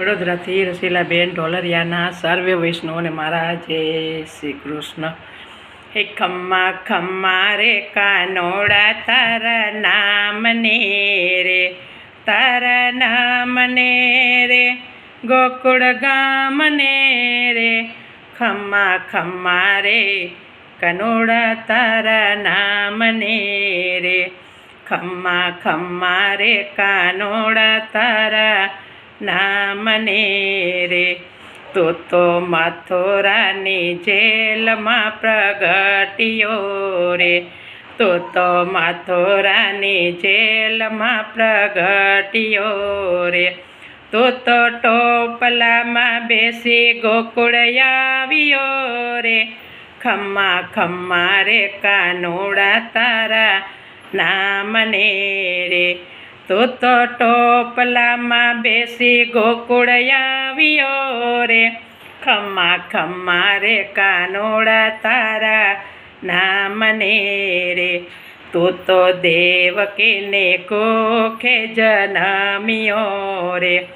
વડોદરાથી રસીલાબેન ઢોલરિયાના સર્વે વૈષ્ણવને મારા જય શ્રી કૃષ્ણ. હે ખમ્મા ખમ્મા રે કાનોડા તારા નામને રે, તારા નામને રે, ગોકુળ ગામને રે. ખમ્મા ખમ્મા રે કનોડા તારા નામને રે, ખમ્મા ખમ્મા રે કાનોડા તારા નામને રે. તો તો માથોરાની જેલમાં પ્રગટ્યો રે. તો તો માથોરાની જેલમાં પ્રગટ્યો રે. તો તો ટોપલામાં બેસી ગોકુળ આવ્યો રે. ખમ્મા ખમ્મા રે કાનોડા તારા નામને રે. તો તો ટોપલામાં બેસી ગોકુળ આવ્યો રે. ખમ્મા ખમ્મા રે કાનોડા તારા નામને રે. તું તો દેવકીને કોખે જનમ્યો રે.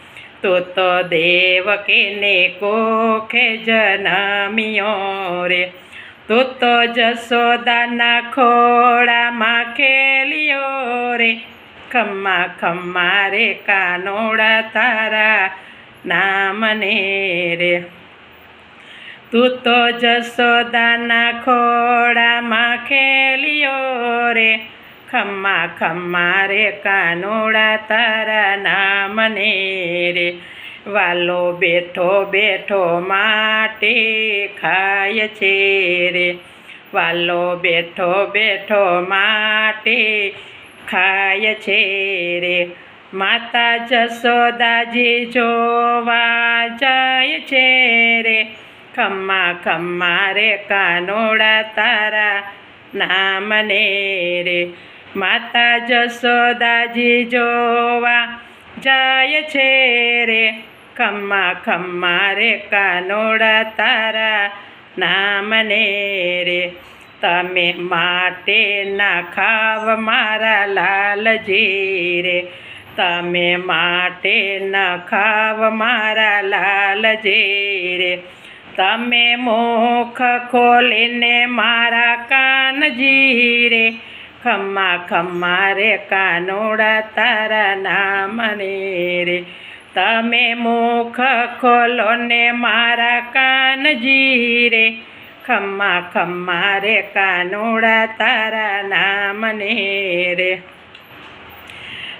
તું તો દેવકીને કોખે જનમ્યો રે. તું તો જશોદાના રે ખમ્મા ખમ્મા રે કાનોડા તારા નામને રે. તું તો જશોદાના ખોડામાં ખેલ્યો રે. ખમ્મા ખમ્મા રે કાનોડા તારા નામને રે. વાલો બેઠો બેઠો માટે ખાય છે રે. વાલો બેઠો બેઠો માટે ખાય છે રે. માતા જશોદાજી જોવા જાય છે રે. ખમ્મા ખમ્મા રે કાનોડા તારા નામને રે. માતા જશોદાજી જોવા જાય છે રે. ખમ્મા ખમ્મા રે કાનોડા તારા નામને રે. તમે માટે ના ખાવ મારા લાલજી રે. તમે માટે ના ખાવ મારા લાલજી રે. તમે મુખ ખોલીને મારા કાનજી રે. ખમ્મા ખમ્મા રે કાનોડા તારા નામને રે. તમે મુખ ખોલો ને મારા કાનજી રે. ખમ્મા ખમ્મા રે કાનોડા તારા નામને રે.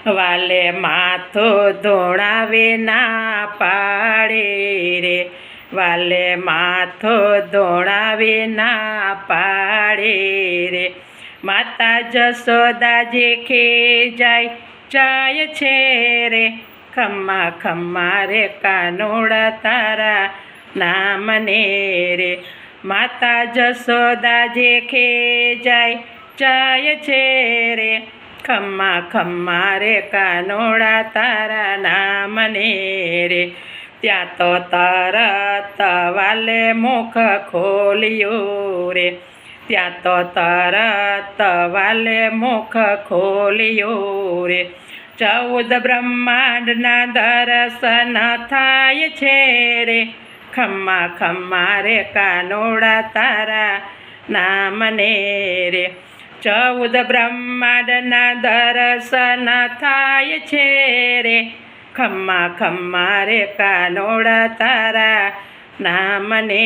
વાલે માથો ધોણાવે ના પાડે રે. વાલે માથો ધોણાવે ના પાડે રે. માતા જશોદાજી ખે જાય જાય છે રે. ખમ્મા ખમ્મા રે કાનોડા તારા નામને રે. માતા જશોદાજી ખે જાય જાય છે રે. ખમ્મા ખમ્મા રે, કાનોડા તારા નામને રે. ત્યાં તો તરત વાલે મુખ ખોલ્યું રે. ત્યાં તો તરત વાલે મુખ ખોલ્યું રે. ચૌદ બ્રહ્માંડના દર્શન થાય છે રે. ખમ્મા ખમ્મા રે કાનોડા તારા નામને રે. ચૌદ બ્રહ્માંડના દર્શન થાય છે રે. ખમ્મા ખમ્મા રે કાનોડા તારા નામને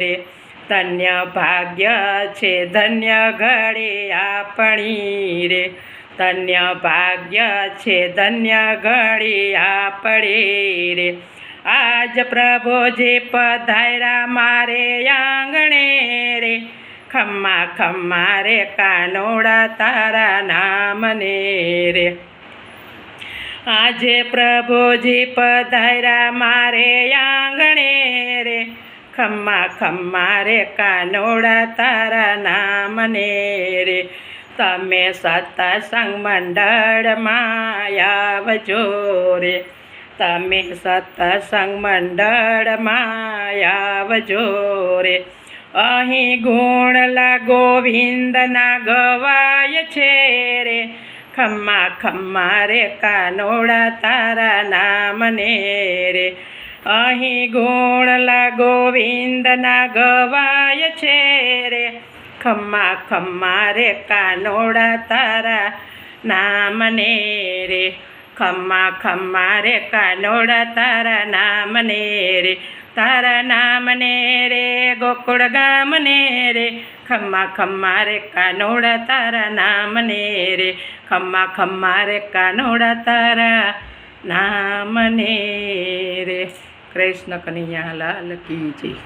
રે. ધન્ય ભાગ્ય છે, ધન્ય ઘડી આપણી રે. ધન્ય ભાગ્ય છે, ધન્ય ઘડી આપણી રે. આજ પ્રભુજી પધાર્યા મારે આંગણે રે. ખમ્મા ખમ્મા રે કાનોડા તારા નામને રે. આજે પ્રભુજી પધાર્યા મારે આંગણે રે. ખમ્મા ખમ્મા રે કાનોડા તારા નામને રે. તમે સત્સંગ મંડળમાં આવજો રે. તમે સત્સંગ મંડળમાં આવજો રે. અહીં ગુણલા ગોવિંદના ગવાય છે રે. ખમ્મા ખમ્મા રે, કાનોડા તારા નામને રે. અહીં ગુણલા ગોવિંદના ગવાય છે રે. ખમ્મા ખમ્મા રે, કાનોડા તારા નામને રે. ખમ્મા ખમ્મા રે કાનોડા તારા નામને રે, તારા નામને રે, ગોકુળ ગામને રે. ખમ્મા ખમ્મા રે કાનોડા તારા નામને રે, ખમ્મા ખમ્મા રે કાનોડા તારા નામને રે. કૃષ્ણ કનૈયા લાલ કી જય.